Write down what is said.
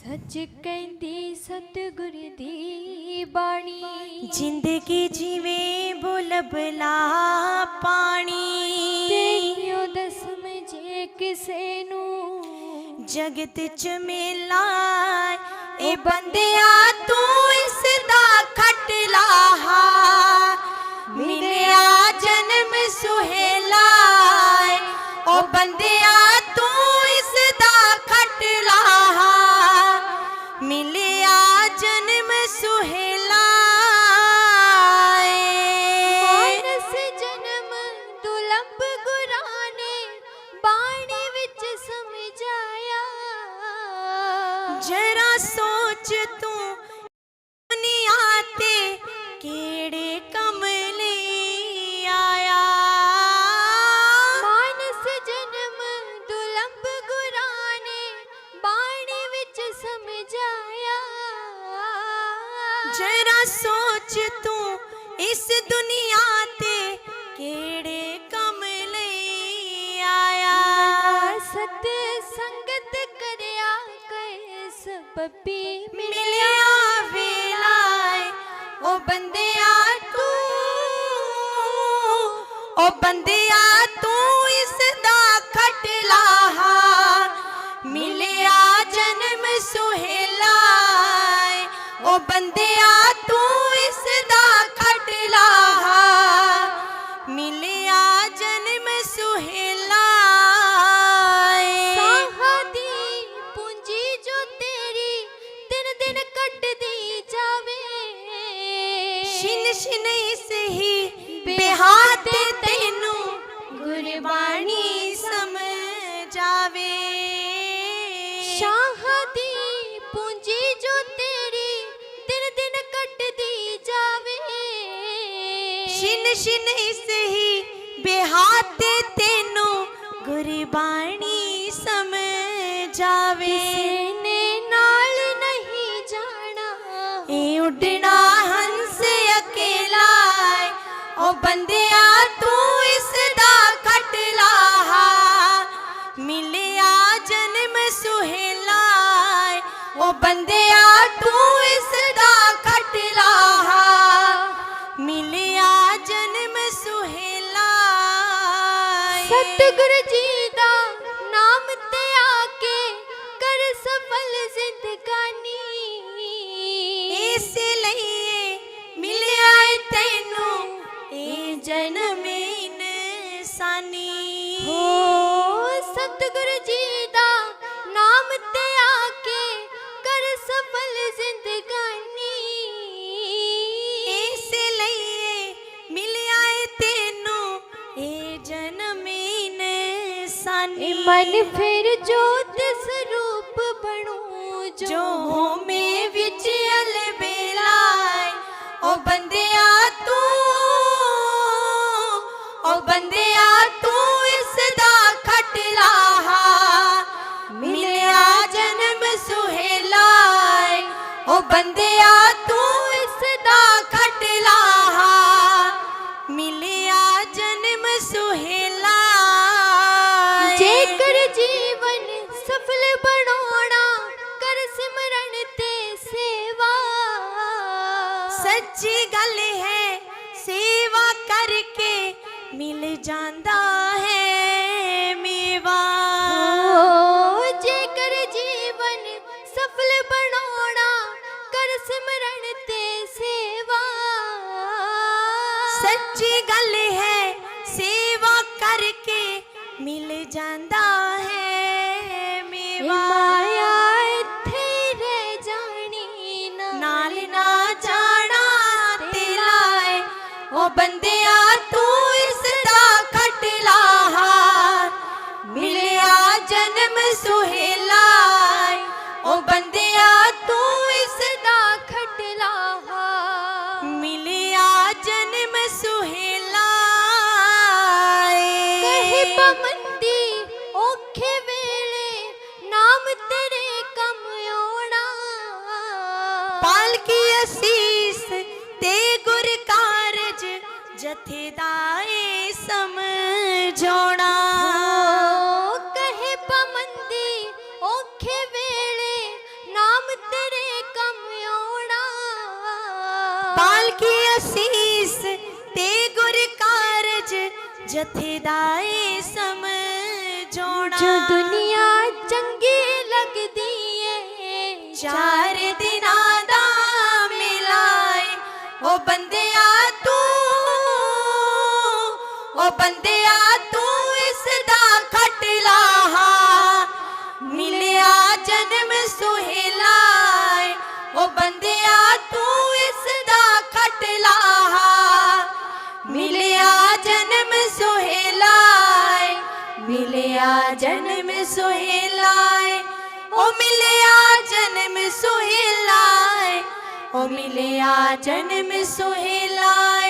ਸੱਚ ਕਹਿੰਦੀ ਸਤਿਗੁਰ ਦੀ ਬਾਣੀ। ਜ਼ਿੰਦਗੀ ਜਿਵੇਂ ਬੁਲਬਲਾ ਪਾਣੀ। ਤੇਰੀਓ ਦਸਮ ਜੇ ਕਿਸੇ ਨੂੰ। ਜਗਤ ਚ ਮੇਲਾ ਏ ਬੰਦਿਆ ਤੂੰ ਇਸ ਦਾ ਖਟ ਲਾਹਾ। ਮਿਲਿਆ ਜਨਮ ਸੁਹੇਲਾ ਓ ਬੰਦਿਆ ਜਰਾ ਸੋਚ ਤੂੰ ਦੁਨੀਆ ਤੇ ਕਿਹੜੇ ਕੰਮ ਲਈ ਆਇਆ ਮਾਨਸ ਜਨਮ ਦੁਲੰਭ ਗੁਰਾਂ ਨੇ ਬਾਣੀ ਵਿੱਚ ਸਮਝਾਇਆ ਜਰਾ ਸੋਚ ਤੂੰ ਇਸ ਦੁਨੀਆ ਕੈਸ ਮਿਲਿਆ ਵੇਲਾ ਏ, ਓ ਬੰਦਿਆ ਤੂੰ ਓ ਬੰਦਿਆ ਤੂੰ ਇਸ ਦਾ ਖਟ ਲਾਹਾ ਮਿਲਿਆ ਜਨਮ ਸੁਹੇਲਾ ਏ, ਓ ਬੰਦਿਆ ਛਿਨ ਛਿਨ ਇਸ ਹੀ ਬਿਹਾਰ ਤੇ ਤੈਨੂੰ ਗੁਰਬਾਣੀ ਸਮਝਾਵੇ। ਸ਼ਾਹ ਦੀ ਪੂੰਜੀ ਜੋ ਤੇਰੀ ਦਿਨ ਦਿਨ ਕੱਟਦੀ ਜਾਵੇ। ਛਿਨ ਛਿਨ ਇਸ ਹੀ ਬਿਹਾਰ ਤੇ ਤੈਨੂੰ ਗੁਰਬਾਣੀ ਸਤਿਗੁਰ ਜੀ ਇਨਸਾਨੀ ਮਨ ਫਿਰ ਜੋਤ ਸਰੂਪ ਬਣੂ ਜੋ ਜੋ ਮੇ ਵਿੱਚ ਅਲਬੇਲਾ ਏ, ਓ ਬੰਦਿਆ ਤੂੰ ਓ ਬੰਦਿਆ ਤੂੰ ਇਸ ਦਾ ਖਟ ਮਿਲਿਆ ਜਨਮ ਸੁਹੇਲਾ ਏ, ਓ ਬੰਦਿਆ ਤੂੰ ਸੱਚੀ ਗੱਲ ਹੈ ਸੇਵਾ ਕਰਕੇ ਮਿਲ ਜਾਂਦਾ ਹੈ ਮੇਵਾ। ਜੇਕਰ ਜੀਵਨ ਸਫਲ ਬਣਾਉਣਾ ਕਰ ਸਿਮਰਨ ਤੇ ਸੇਵਾ। ਸੱਚੀ ਗੱਲ ਹੈ ਸੇਵਾ ਕਰਕੇ ਮਿਲ ਜਾਂਦਾ ਹੈ ਮੇਵਾ। ਪਾਲਕੀ ਅਸੀਸ ਤੇ ਗੁਰ ਕਾਰਜ ਜਥੇਦਾਏ ਸਮਝੋਣਾ ਕਹੇ ਪਮੰਦੀ ਔਖੇ ਵੇਲੇ ਨਾਮ ਤੇਰੇ ਕੰਮ ਆਉਣਾ। ਪਾਲਕੀ ਅਸੀਸ ਤੇ ਗੁਰ ਕਾਰਜ ਜਥੇਦਾਏ ਸਮਝੋਣਾ ਜੋ ਦੁਨੀਆ ਚੰਗੀ ਲੱਗਦੀ ਏ ਚਾਰ ਉਹ ਬੰਦਿਆ ਤੂੰ, ਉਹ ਬੰਦਿਆ ਤੂੰ ਇਸ ਦਾ ਖਟ ਮਿਲਿਆ ਜਨਮ ਸੁਹੇਲਾ ਏ। ਉਹ ਬੰਦਿਆ ਤੂੰ ਇਸ ਦਾ ਖਟ ਮਿਲਿਆ ਜਨਮ ਸੁਹੇਲਾ ਮਿਲਿਆ ਜਨਮ ਸੁਹੇਲਾਏ ਉਹ ਮਿਲਿਆ ਜਨਮ ਸੁਹੇਲਾਏ ਏ। ਮਿਲਿਆ ਜਨਮ ਸੁਹੇਲਾ